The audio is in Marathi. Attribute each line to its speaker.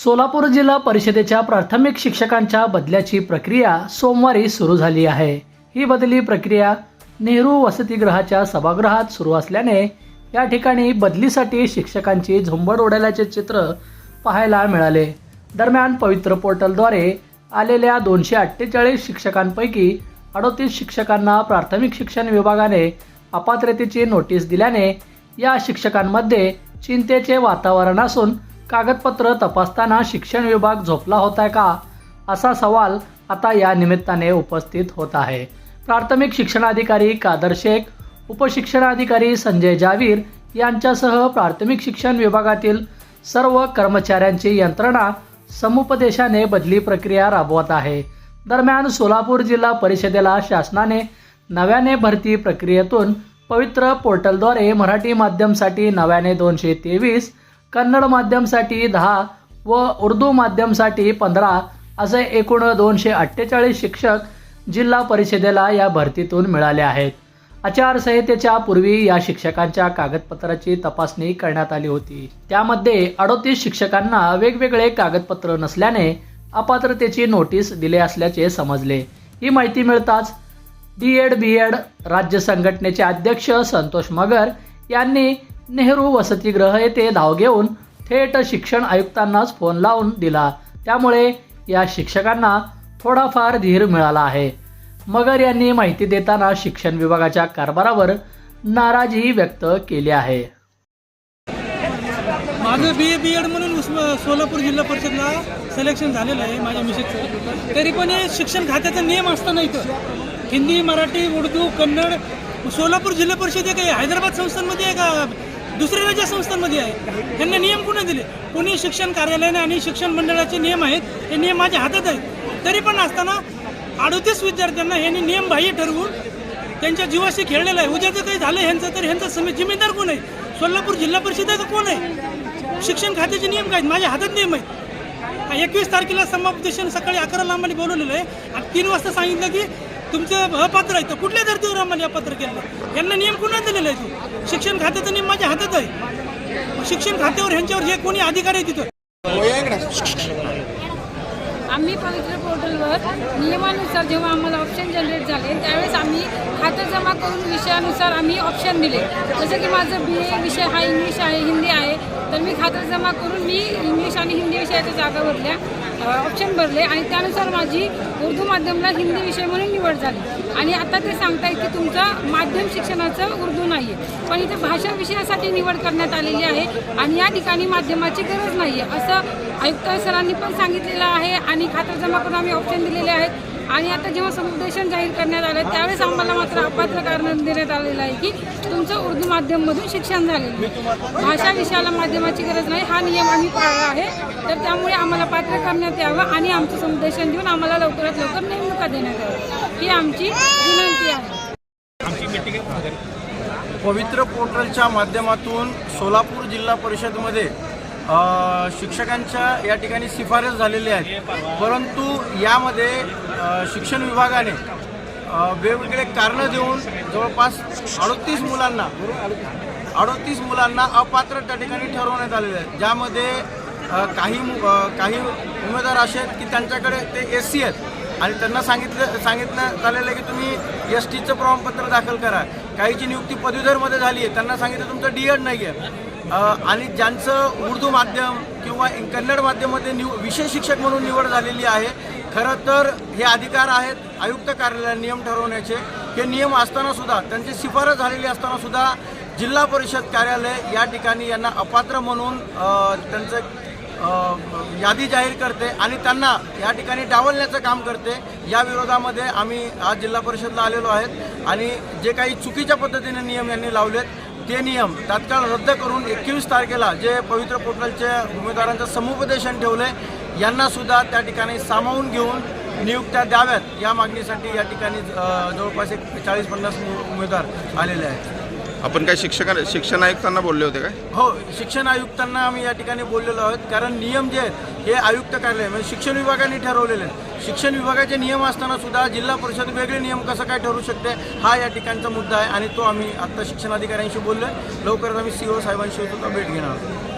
Speaker 1: सोलापूर जिल्हा परिषदेच्या प्राथमिक शिक्षकांच्या बदल्याची प्रक्रिया सोमवारी सुरू झाली आहे. ही बदली प्रक्रिया नेहरू वसतिगृहाच्या सभागृहात सुरू असल्याने या ठिकाणी बदलीसाठी शिक्षकांची झुंबड उडाल्याचे चित्र पाहायला मिळाले. दरम्यान पवित्र पोर्टलद्वारे आलेल्या दोनशे अठ्ठेचाळीस शिक्षकांपैकी अडोतीस शिक्षकांना प्राथमिक शिक्षण विभागाने अपात्रतेची नोटीस दिल्याने या शिक्षकांमध्ये चिंतेचे वातावरण असून कागदपत्र तपासताना शिक्षण विभाग झोपला होता का? असा सवाल आता या निमित्ताने उपस्थित होत आहे. प्राथमिक शिक्षणाधिकारी कादर शेख उपशिक्षणाधिकारी संजय जावीर यांच्यासह प्राथमिक शिक्षण विभागातील सर्व कर्मचाऱ्यांची यंत्रणा समुपदेशाने बदली प्रक्रिया राबवत आहे. दरम्यान सोलापूर जिल्हा परिषदेला शासनाने नव्याने भरती प्रक्रियेतून पवित्र पोर्टलद्वारे मराठी माध्यमसाठी नव्याने दोनशे तेवीस कन्नड माध्यमसाठी दहा व उर्दू माध्यमसाठी पंधरा असे एकूण दोनशे अठ्ठेचाळीस शिक्षक जिल्हा परिषदेला या भरतीतून मिळाले आहेत. आचारसंहितेच्या पूर्वी या शिक्षकांच्या कागदपत्राची तपासणी करण्यात आली होती. त्यामध्ये अडोतीस शिक्षकांना वेगवेगळे कागदपत्र नसल्याने अपात्रतेची नोटीस दिले असल्याचे समजले. ही माहिती मिळताच डी एड बी एड राज्य संघटनेचे अध्यक्ष संतोष मगर यांनी नेहरू वसतिगृह येथे धाव घेऊन थेट शिक्षण आयुक्तांनाच फोन लावून दिला. त्यामुळे या शिक्षकांना थोडाफार धीर मिळाला आहे. मगर यांनी माहिती देताना शिक्षण विभागाच्या कारभारावर नाराजी व्यक्त केली आहे.
Speaker 2: माझं बी ए बी एड म्हणून सोलापूर जिल्हा परिषदला सिलेक्शन झालेलं आहे माझ्या मिसेसचं तरी पण हे शिक्षण खात्याचा नियम असताना इथं. हिंदी मराठी उर्दू कन्नड सोलापूर जिल्हा परिषद आहे. का हैदराबाद संस्थांमध्ये आहे का दुसऱ्या राज्य संस्थांमध्ये आहे त्यांना नियम कुणी दिले? पुणे शिक्षण कार्यालयाने आणि शिक्षण मंडळाचे नियम आहेत हे नियम माझ्या हातात आहेत. तरी पण असताना अडोतीस विद्यार्थ्यांना यांनी नियमबाह्य ठरवून त्यांच्या जीवाशी खेळलेलं आहे. उद्याचं काही झालं ह्यांचं तर ह्यांचा सम जिम्मेदार कोण आहे? सोलापूर जिल्हा परिषदेचं कोण आहे? शिक्षण खात्याचे नियम काय आहेत? माझ्या हातात नियम आहेत. एकवीस तारखेला समापदेशन सकाळी अकराला आम्हाला बोलवलेलं आहे. आणि तीन वाजता सांगितलं की तुमचं अपात्र आहे. तर कुठल्या धर्तीवर आम्हाला अपात्र केलं यांना नियम कुणा दिलेला आहे तो? शिक्षण खात्याचा नियम माझ्या हातात आहे. शिक्षण खात्यावर ह्यांच्यावर जे कोणी अधिकारी आहे तिथं.
Speaker 3: हो, आम्ही पवित्र पोर्टलवर नियमानुसार जेव्हा आम्हाला ऑप्शन जनरेट झाले त्यावेळेस आम्ही खातं जमा करून विषयानुसार आम्ही ऑप्शन दिले. जसं की माझं बी ए विषय हा इंग्लिश आहे हिंदी आहे. तर मी खातं जमा करून मी इंग्लिश आणि हिंदी विषयाच्या जागा भरल्या ऑप्शन भरले आणि त्यानुसार माझी उर्दू माध्यमला हिंदी विषय म्हणून निवड झाली. आणि आता ते सांगतायत की तुमचं माध्यम शिक्षणाचं उर्दू नाही आहे पण इथे भाषा विषयासाठी निवड करण्यात आलेली आहे आणि या ठिकाणी माध्यमाची गरज नाही आहे असं आयुक्त सरांनी पण सांगितलेलं आहे आणि खातं जमा करून आम्ही ऑप्शन दिलेले आहेत. आणि आता जेव्हा समुपदेशन जाहीर करण्यात आलं त्यावेळेस आम्हाला मात्र अपात्र कारण देण्यात आलेलं आहे की तुमचं उर्दू माध्यममधून शिक्षण झालेलं आहे. भाषा विषयाला माध्यमाची गरज नाही हा नियम आम्ही पाळला आहे. तर त्यामुळे आम्हाला पात्र करण्यात यावं आणि आमचं समुपदेशन देऊन आम्हाला लवकरात लवकर नेमणुका देण्यात यावं ही आमची विनंती आहे.
Speaker 4: पवित्र पोर्टलच्या माध्यमातून सोलापूर जिल्हा परिषदमध्ये शिक्षकांच्या या ठिकाणी शिफारस झालेली आहे परंतु यामध्ये शिक्षण विभागाने वेगवेगळे कारणं देऊन जवळपास अडतीस मुलांना अडतीस मुलांना अपात्र त्या ठिकाणी ठरवण्यात आलेले आहेत. ज्यामध्ये काही काही उमेदवार असे आहेत की त्यांच्याकडे ते एस सी आहेत. आणि त्यांना सांगितलं सांगितलं झालेलं आहे की तुम्ही एस टीचं प्रमाणपत्र दाखल करा. काहीची नियुक्ती पदवीधरमध्ये झाली आहे. त्यांना सांगितलं तुमचं डी एड नाही आहे आणि ज्यांचं उर्दू माध्यम किंवा कन्नड माध्यममध्ये निव विषय शिक्षक म्हणून निवड झालेली आहे खरं तर हे अधिकार आहेत आयुक्त कार्यालय नियम ठरवण्याचे. हे नियम असताना सुद्धा त्यांची शिफारस झालेली असताना सुद्धा जिल्हा परिषद कार्यालय या ठिकाणी यांना अपात्र म्हणून त्यांचं यादी जाहीर करते आणि त्यांना या ठिकाणी डावलण्याचं काम करते. या विरोधामध्ये आम्ही आज जिल्हा परिषदला आलेलो आहेत आणि जे काही चुकीच्या पद्धतीने नियम यांनी लावलेत ते नियम तात्काळ रद्द करून एकवीस तारखेला जे पवित्र पोर्टलचे उमेदवारांचं समुपदेशन ठेवले यांना सुद्धा त्या ठिकाणी सामावून घेऊन नियुक्त्या द्याव्यात. या मागणीसाठी या ठिकाणी जवळपास एक चाळीस पन्नास उमेदवार आलेले आहेत.
Speaker 5: आपण काय शिक्षक शिक्षण आयुक्तांना बोलले होते काय?
Speaker 4: हो शिक्षण आयुक्तांना आम्ही या ठिकाणी बोललेलो आहोत. कारण नियम जे आहेत हे आयुक्त कार्यालय म्हणजे शिक्षण विभागाने ठरवलेले आहेत. शिक्षण विभागाचे नियम असताना सुद्धा जिल्हा परिषद वेगळे नियम कसं काय ठरू शकते हा या ठिकाणचा मुद्दा आहे आणि तो आम्ही आत्ता शिक्षणाधिकाऱ्यांशी बोललो लवकरच आम्ही सी ओ साहेबांशी सुद्धा भेट घेणार आहोत.